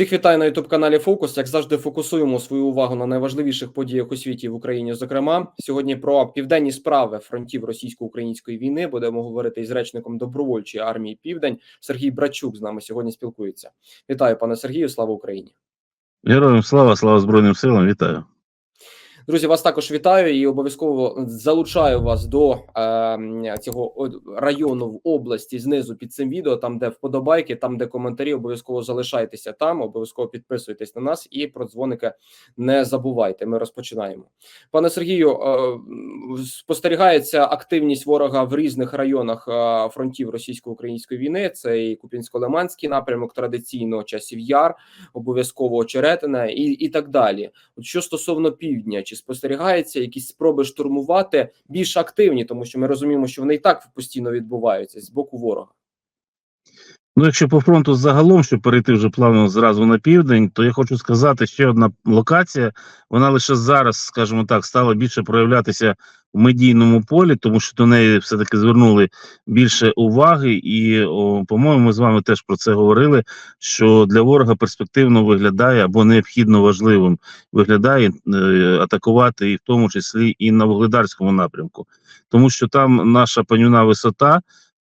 Всіх вітаю на youtube каналі Фокус. Як завжди, фокусуємо свою увагу на найважливіших подіях у світі в Україні. Зокрема, сьогодні про південні справи фронтів російсько-української війни будемо говорити із речником добровольчої армії Південь Сергій Брачук. З нами сьогодні спілкується. Вітаю, пане Сергію. Слава Україні! Героям слава, слава Збройним силам, вітаю. Друзі, вас також вітаю і обов'язково залучаю вас до е, цього району в області знизу під цим відео, там де вподобайки, там де коментарі, обов'язково залишайтеся там, обов'язково підписуйтесь на нас і про дзвоники не забувайте. Ми розпочинаємо. Пане Сергію, е, спостерігається активність ворога в різних районах е, фронтів російсько-української війни. Це і Купінсько-Лиманський напрямок, традиційно часів яр, обов'язково очеретина і, і так далі. От що стосовно півдня, чи спостерігається якісь спроби штурмувати більш активні, тому що ми розуміємо, що вони і так постійно відбуваються з боку ворога. Ну, якщо по фронту загалом, щоб перейти вже плавно зразу на південь, то я хочу сказати, ще одна локація, вона лише зараз, скажімо так, стала більше проявлятися в медійному полі, тому що до неї все-таки звернули більше уваги, і, по-моєму, ми з вами теж про це говорили. Що для ворога перспективно виглядає або необхідно важливим виглядає е, атакувати, і в тому числі і на вугледарському напрямку, тому що там наша панівна висота.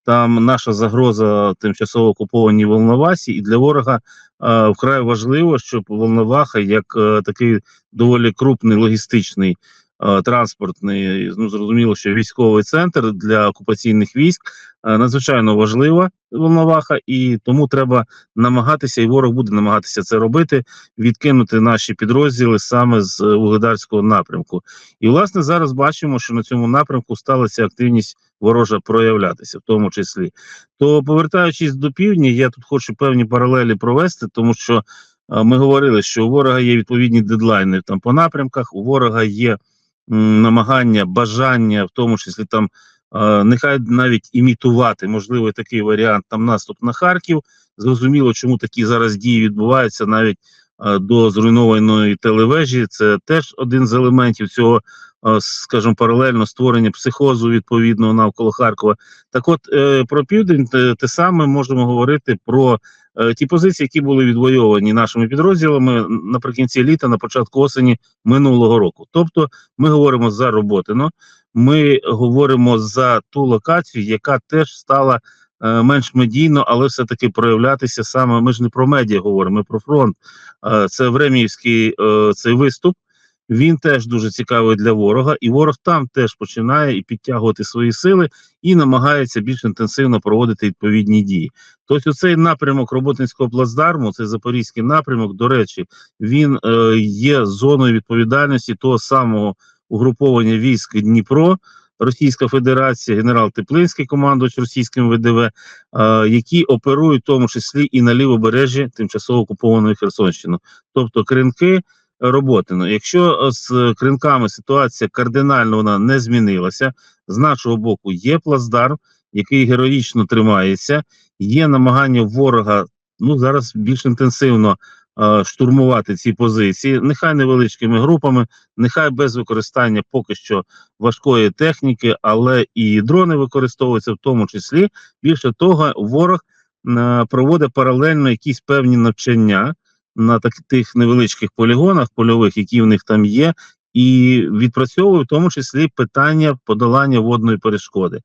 Там наша загроза тимчасово окупованій Волновасі, і для ворога е, вкрай важливо, щоб Волноваха, як е, такий доволі крупний логістичний е, транспортний, ну зрозуміло, що військовий центр для окупаційних військ е, надзвичайно важлива Волноваха, і тому треба намагатися, і ворог буде намагатися це робити, відкинути наші підрозділи саме з е, Вугледарського напрямку. І власне зараз бачимо, що на цьому напрямку сталася активність ворожа проявлятися, в тому числі. То повертаючись до півдня, я тут хочу певні паралелі провести, тому що е, ми говорили, що у ворога є відповідні дедлайни там по напрямках, у ворога є намагання, бажання, в тому числі там. е, Нехай навіть імітувати можливий такий варіант там наступ на Харків. Зрозуміло, чому такі зараз дії відбуваються навіть е, до зруйнованої телевежі. Це теж один з елементів цього скажімо, паралельно створення психозу відповідного навколо Харкова. Так, от е, про південь те, те саме можемо говорити про е, ті позиції, які були відвойовані нашими підрозділами наприкінці літа, на початку осені минулого року. Тобто, ми говоримо за Роботино, ми говоримо за ту локацію, яка теж стала. е, Менш медійно, але все-таки проявлятися саме. Ми ж не про медіа говоримо, ми про фронт. Це Времіївський цей виступ, він теж дуже цікавий для ворога, і ворог там теж починає і підтягувати свої сили і намагається більш інтенсивно проводити відповідні дії. Тобто, цей напрямок Роботинського плацдарму, цей запорізький напрямок, до речі, він е, є зоною відповідальності того самого угруповання військ Дніпро. Російська Федерація, генерал Теплинський, командувач російським ВДВ, е, які оперують в тому числі і на лівобережжі тимчасово окупованої Херсонщини, тобто кринки, роботи. Ну, якщо е, з кринками ситуація кардинально вона не змінилася, з нашого боку є плацдарм, який героїчно тримається, є намагання ворога ну зараз більш інтенсивно е, штурмувати ці позиції, нехай невеличкими групами, нехай без використання поки що важкої техніки, але і дрони використовуються в тому числі. Більше того, ворог е, проводить паралельно якісь певні навчання на так, тих невеличких полігонах польових, які в них там є, і відпрацьовую в тому числі питання подолання водної перешкоди.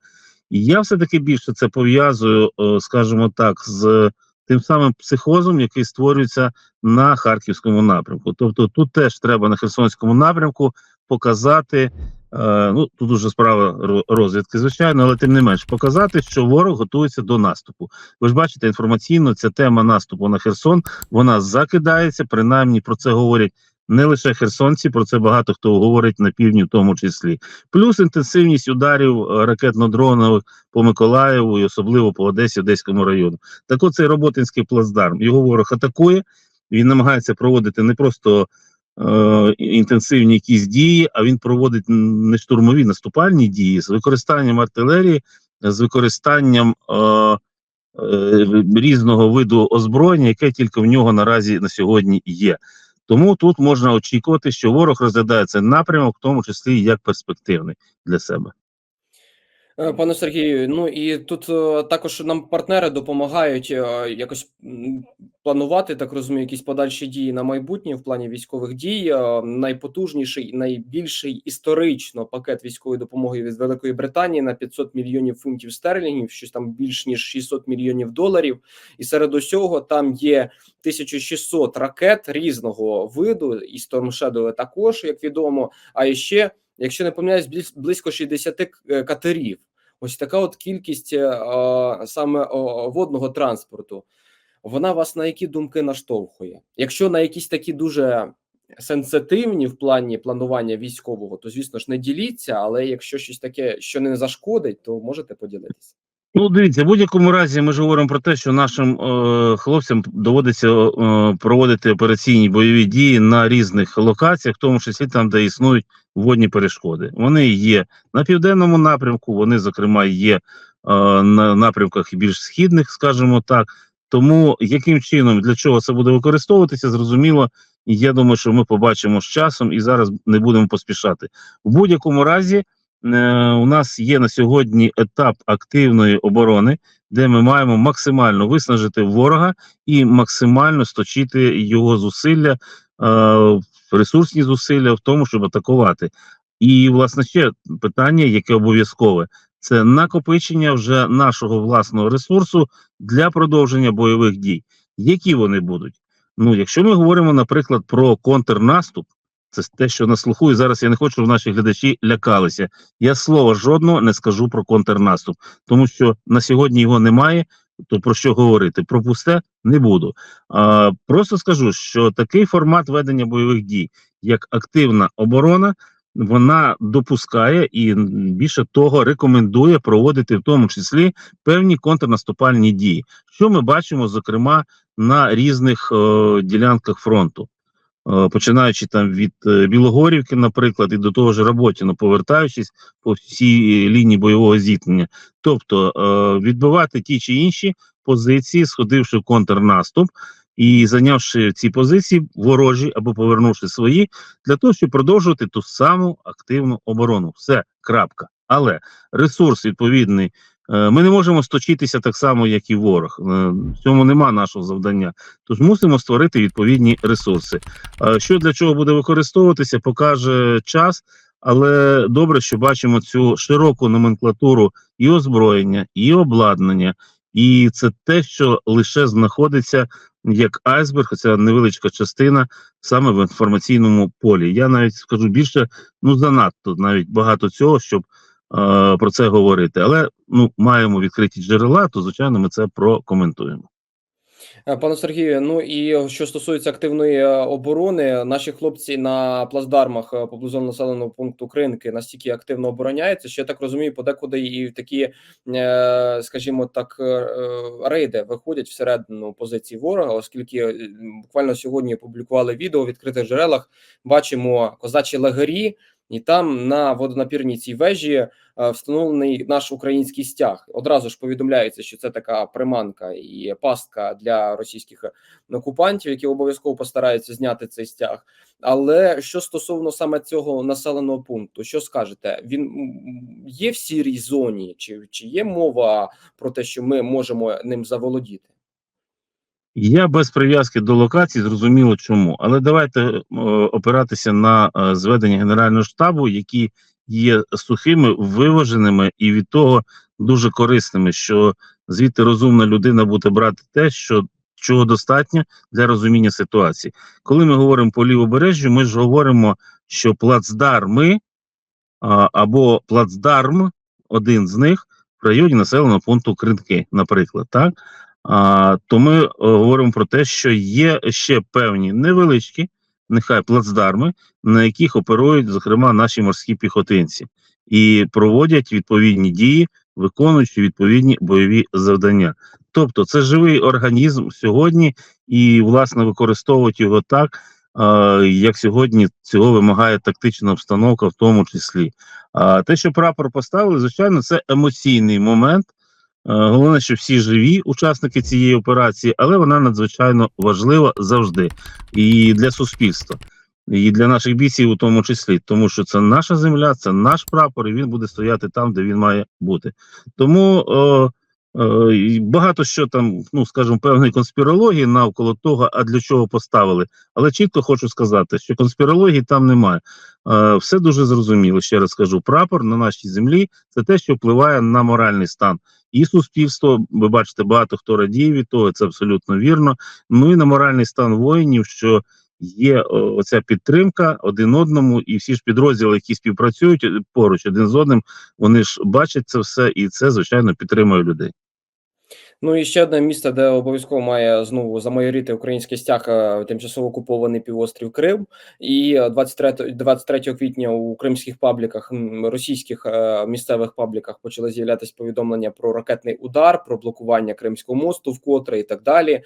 І я все-таки більше це пов'язую, скажімо так, з тим самим психозом, який створюється на харківському напрямку. Тобто тут теж треба на Херсонському напрямку показати. Е, Ну, тут уже справа розвідки, звичайно, але тим не менш показати, що ворог готується до наступу. Ви ж бачите, інформаційно ця тема наступу на Херсон вона закидається. Принаймні про це говорять не лише херсонці, про це багато хто говорить на півдні, в тому числі. Плюс інтенсивність ударів е, ракетно-дронових по Миколаєву і особливо по Одесі, Одеському району. Так от цей роботинський плацдарм. Його ворог атакує. Він намагається проводити не просто інтенсивні якісь дії, а він проводить не штурмові наступальні дії з використанням артилерії, з використанням. Е, е, різного виду озброєння, яке тільки в нього наразі на сьогодні є. Тому тут можна очікувати, що ворог розглядає цей напрямок, в тому числі як перспективний для себе. Е, Пане Сергію, ну і тут е, також нам партнери допомагають е, якось планувати, так розумію, якісь подальші дії на майбутнє в плані військових дій. Найпотужніший, найбільший історично пакет військової допомоги від Великої Британії на 500 мільйонів фунтів стерлінгів, щось там більш ніж 600 мільйонів доларів. І серед усього там є 1600 ракет різного виду, і Storm Shadow також, як відомо. А ще якщо не помиляюсь, близько 60 катерів. Ось така от кількість е, саме водного транспорту. Вона вас на які думки наштовхує? Якщо на якісь такі дуже сенситивні в плані планування військового, то звісно ж не діліться. Але якщо щось таке, що не зашкодить, то можете поділитися. Ну, дивіться, в будь-якому разі ми ж говоримо про те, що нашим е, хлопцям доводиться е, проводити операційні бойові дії на різних локаціях, в тому числі там, де існують водні перешкоди. Вони є на південному напрямку, вони, зокрема, є е, на напрямках більш східних, скажімо так. Тому яким чином для чого це буде використовуватися, зрозуміло. І я думаю, що ми побачимо з часом і зараз не будемо поспішати. В будь-якому разі, е, у нас є на сьогодні етап активної оборони, де ми маємо максимально виснажити ворога і максимально сточити його зусилля, е, ресурсні зусилля в тому, щоб атакувати. І, власне, ще питання, яке обов'язкове, це накопичення вже нашого власного ресурсу для продовження бойових дій. Які вони будуть? Ну, якщо ми говоримо, наприклад, про контрнаступ, це те, що на слуху, і зараз я не хочу, щоб наші глядачі лякалися. Я слова жодного не скажу про контрнаступ, тому що на сьогодні його немає. То про що говорити? Про пусте не буду. А, просто скажу, що такий формат ведення бойових дій, як активна оборона, вона допускає і більше того рекомендує проводити в тому числі певні контрнаступальні дії, що ми бачимо, зокрема, на різних о, ділянках фронту. Е, Починаючи там від е, Білогорівки, наприклад, і до того ж Роботіно, повертаючись по всій лінії бойового зіткнення, тобто е, відбивати ті чи інші позиції, сходивши в контрнаступ і зайнявши ці позиції ворожі або повернувши свої, для того, щоб продовжувати ту саму активну оборону. Все, крапка. Але ресурс відповідний. Е, Ми не можемо сточитися так само, як і ворог. Е, В цьому нема нашого завдання. Тож мусимо створити відповідні ресурси. Що для чого буде використовуватися, покаже час. Але добре, що бачимо цю широку номенклатуру і озброєння, і обладнання, і це те, що лише знаходиться як айсберг, ця невеличка частина саме в інформаційному полі. Я навіть скажу більше, ну занадто навіть багато цього, щоб про це говорити. Але ну маємо відкриті джерела, то звичайно ми це прокоментуємо. Е, Пане Сергію, ну і що стосується активної е, оборони, наші хлопці на плацдармах е, поблизу населеного пункту Кринки настільки активно обороняються, що я так розумію, подекуди і в такі, е, скажімо так, е, е, рейди виходять всередину позиції ворога, оскільки е, буквально сьогодні опублікували відео в відкритих джерелах. Бачимо козачі лагері, і там на водонапірній цій вежі е, встановлений наш український стяг. Одразу ж повідомляється, що це така приманка і пастка для російських окупантів, які обов'язково постараються зняти цей стяг. Але що стосовно саме цього населеного пункту, що скажете? Він є в сірій зоні, чи, чи є мова про те, що ми можемо ним заволодіти? Я без прив'язки до локацій зрозуміло чому, але давайте е, опиратися на е, зведення Генерального штабу, які є сухими, виваженими і від того дуже корисними, що звідти розумна людина буде брати те, що чого достатньо для розуміння ситуації. Коли ми говоримо по лівобережжю, ми ж говоримо, що плацдарми або плацдарм, один з них в районі населеного пункту Кринки, наприклад, так. То ми е, говоримо про те, що є ще певні невеличкі, нехай плацдарми, на яких оперують, зокрема, наші морські піхотинці, і проводять відповідні дії, виконуючи відповідні бойові завдання. Тобто, це живий організм сьогодні, і власне використовують його так, як сьогодні цього вимагає тактична обстановка, в тому числі. Те, що прапор поставили, звичайно, це емоційний момент. Е, Головне, що всі живі учасники цієї операції, але вона надзвичайно важлива завжди і для суспільства. і для наших бійців у тому числі, тому що це наша земля, це наш прапор, і він буде стояти там, де він має бути. Тому е, е, і багато що там, ну скажімо, певної конспірології навколо того, а для чого поставили. Але чітко хочу сказати, що конспірології там немає. Е, все дуже зрозуміло. Ще раз скажу: прапор на нашій землі це те, що впливає на моральний стан. І суспільство, ви бачите, багато хто радіє від того, це абсолютно вірно. Ну і на моральний стан воїнів, що є оця підтримка один одному, і всі ж підрозділи, які співпрацюють е, поруч один з одним, вони ж бачать це все, і це звичайно підтримує людей. Ну і ще одне місце, де обов'язково має знову замайоріти український стяг е, тимчасово окупований півострів Крим. І е, 23, 23 квітня у кримських пабліках, російських е, місцевих пабліках почали з'являтися повідомлення про ракетний удар, про блокування Кримського мосту, вкотре і так далі.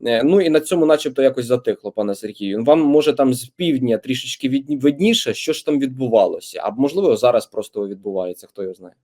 Ну і на цьому, начебто, якось затихло, пане Сергію. Вам може там з півдня трішечки видніше, що ж там відбувалося, а можливо зараз просто відбувається, хто його знає.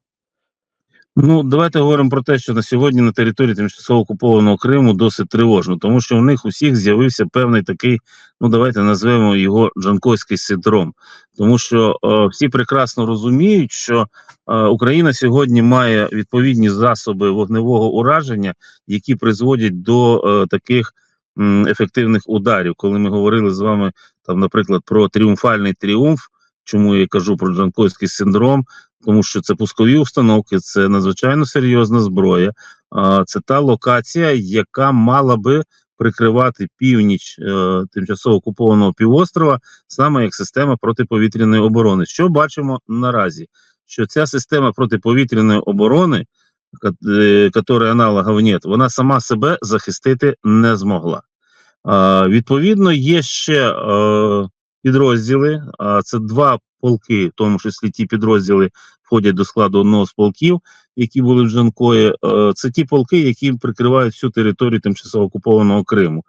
Ну, давайте говоримо про те, що на сьогодні на території тимчасово окупованого Криму досить тривожно, тому що у них усіх з'явився певний такий, ну давайте назвемо його Джанкойський синдром. Тому що е, всі прекрасно розуміють, що е, Україна сьогодні має відповідні засоби вогневого ураження, які призводять до е, таких м, ефективних ударів. Коли ми говорили з вами там, наприклад, про тріумфальний тріумф, чому я кажу про Джанкойський синдром тому що це пускові установки, це надзвичайно серйозна зброя. Це та локація, яка мала би прикривати північ е, тимчасово окупованого півострова, саме як система протиповітряної оборони. Що бачимо наразі? Що ця система протиповітряної оборони, яка аналогів нет, вона сама себе захистити не змогла. Відповідно, є ще е, підрозділи, це два полки, в тому числі ті підрозділи входять до складу одного з полків, які були в Джанкої. Е, Це ті полки, які прикривають всю територію тимчасово окупованого Криму.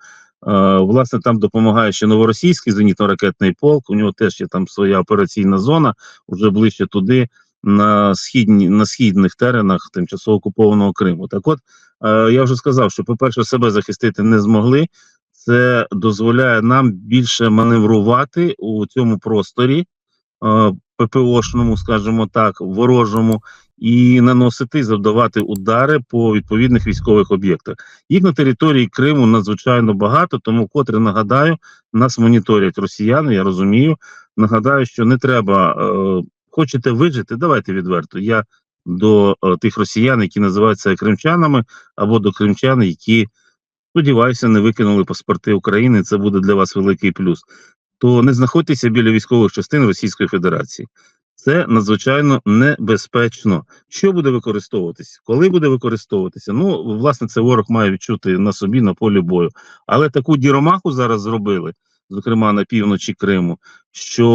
Е, Власне, там допомагає ще новоросійський зенітно-ракетний полк. У нього теж є там своя операційна зона, вже ближче туди, на східні на східних теренах тимчасово окупованого Криму. Так, от е, я вже сказав, що, по-перше, себе захистити не змогли. Це дозволяє нам більше маневрувати у цьому просторі. Е, ППОшному, скажімо так, ворожому, і наносити, завдавати удари по відповідних військових об'єктах. Їх на території Криму надзвичайно багато, тому котре нагадаю, нас моніторять росіяни. Я розумію. Нагадаю, що не треба. Е, хочете вижити, давайте відверто. Я до е, тих росіян, які називаються кримчанами, або до кримчан, які сподіваюся, не викинули паспорти України. Це буде для вас великий плюс то не знаходьтеся біля військових частин Російської Федерації. Це надзвичайно небезпечно. Що буде використовуватися? Коли буде використовуватися? Ну, власне, це ворог має відчути на собі на полі бою. Але таку діромаху зараз зробили, зокрема на півночі Криму, що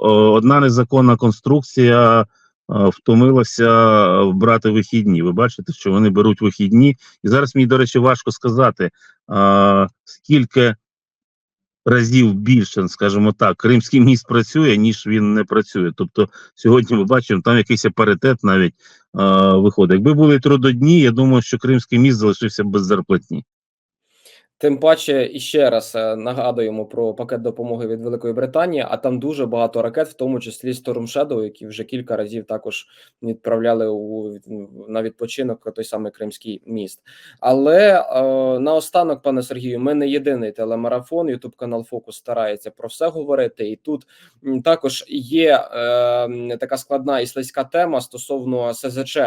о, одна незаконна конструкція о, втомилася брати вихідні. Ви бачите, що вони беруть вихідні. І зараз мені, до речі, важко сказати, о, скільки разів більше, скажімо так, Кримський міст працює, ніж він не працює. Тобто сьогодні ми бачимо, там якийсь паритет навіть е, виходить. Якби були трудодні, я думаю, що Кримський міст залишився без зарплатні. Тим паче, і ще раз е, нагадуємо про пакет допомоги від Великої Британії, а там дуже багато ракет, в тому числі Storm Shadow, які вже кілька разів також відправляли у на відпочинок той самий Кримський міст. Але е, наостанок, пане Сергію, ми не єдиний телемарафон. Ютуб канал Фокус старається про все говорити. І тут також є е, така складна і слизька тема стосовно СЗЧ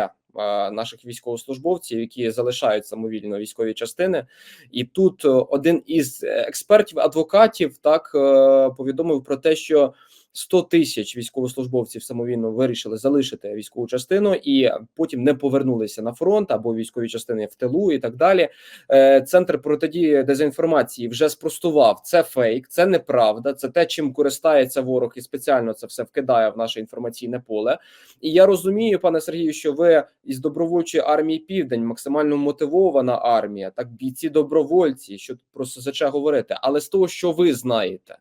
наших військовослужбовців, які залишають самовільно військові частини. І тут е, один із експертів, адвокатів, так е, повідомив про те, що 100 тисяч військовослужбовців самовільно вирішили залишити військову частину і потім не повернулися на фронт або військові частини в тилу і так далі. Е, Центр протидії дезінформації вже спростував це фейк, це неправда, це те, чим користається ворог, і спеціально це все вкидає в наше інформаційне поле. І я розумію, пане Сергію, що ви із добровольчої армії Південь максимально мотивована армія, так бійці добровольці, що про СЗЧ говорити, але з того, що ви знаєте.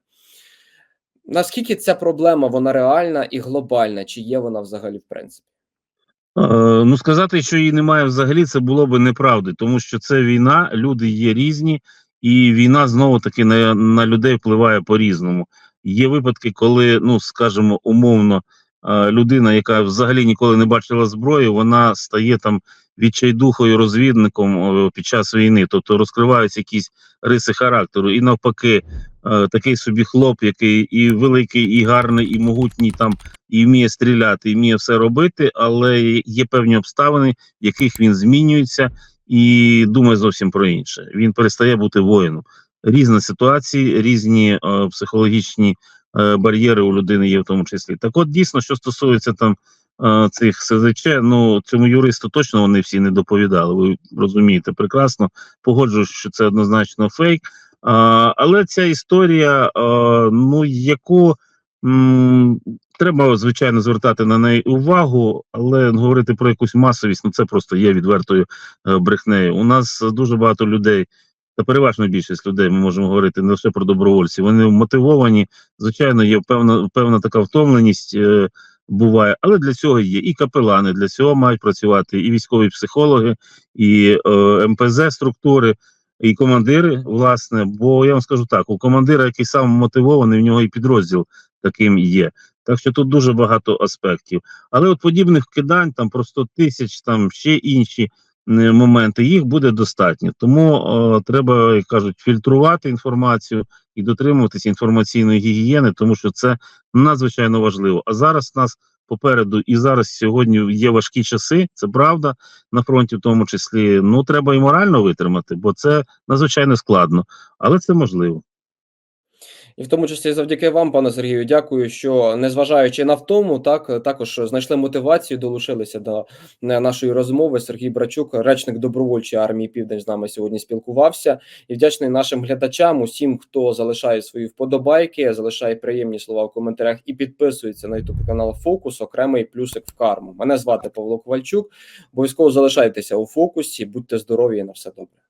Наскільки ця проблема вона реальна і глобальна? Чи є вона взагалі в принципі? Е, ну сказати, що її немає взагалі, це було би неправди, тому що це війна, люди є різні, і війна знову таки на, на людей впливає по різному. Є випадки, коли, ну скажімо, умовно, е, людина, яка взагалі ніколи не бачила зброї, вона стає там відчайдухою розвідником е, під час війни, тобто розкриваються якісь риси характеру, і навпаки, е, такий собі хлоп, який і великий, і гарний, і могутній там, і вміє стріляти, і вміє все робити, але є певні обставини, в яких він змінюється і думає зовсім про інше. Він перестає бути воїном. Різні ситуації, різні е, психологічні е, бар'єри у людини є в тому числі. Так, от дійсно, що стосується там цих СЗЧ, ну цьому юристу точно вони всі не доповідали. Ви розумієте прекрасно. Погоджуюсь, що це однозначно фейк. А, але ця історія, а, ну яку м, треба звичайно звертати на неї увагу, але говорити про якусь масовість, ну це просто є відвертою е, брехнею. У нас дуже багато людей. Та переважна більшість людей ми можемо говорити не лише про добровольців. Вони мотивовані. Звичайно, є певна певна така втомленість е, буває, але для цього є і капелани, для цього мають працювати і військові психологи, і е, МПЗ структури, і командири, власне. Бо я вам скажу так: у командира, який сам мотивований, в нього і підрозділ таким є. Так що тут дуже багато аспектів. Але от подібних кидань, там про 100 тисяч, там ще інші моменти, їх буде достатньо. Тому е, треба, як кажуть, фільтрувати інформацію і дотримуватися інформаційної гігієни, тому що це надзвичайно важливо. А зараз нас попереду і зараз сьогодні є важкі часи, це правда, на фронті в тому числі. Ну треба і морально витримати, бо це надзвичайно складно, але це можливо. І в тому числі завдяки вам, пане Сергію, дякую, що незважаючи на втому, так також знайшли мотивацію, долучилися до е, нашої розмови. Сергій Брачук, речник добровольчої армії Південь, з нами сьогодні спілкувався. І вдячний нашим глядачам, усім, хто залишає свої вподобайки, залишає приємні слова в коментарях і підписується на youtube канал Фокус. Окремий плюсик в карму. Мене звати Павло Ковальчук. Обов'язково залишайтеся у фокусі, будьте здорові і на все добре.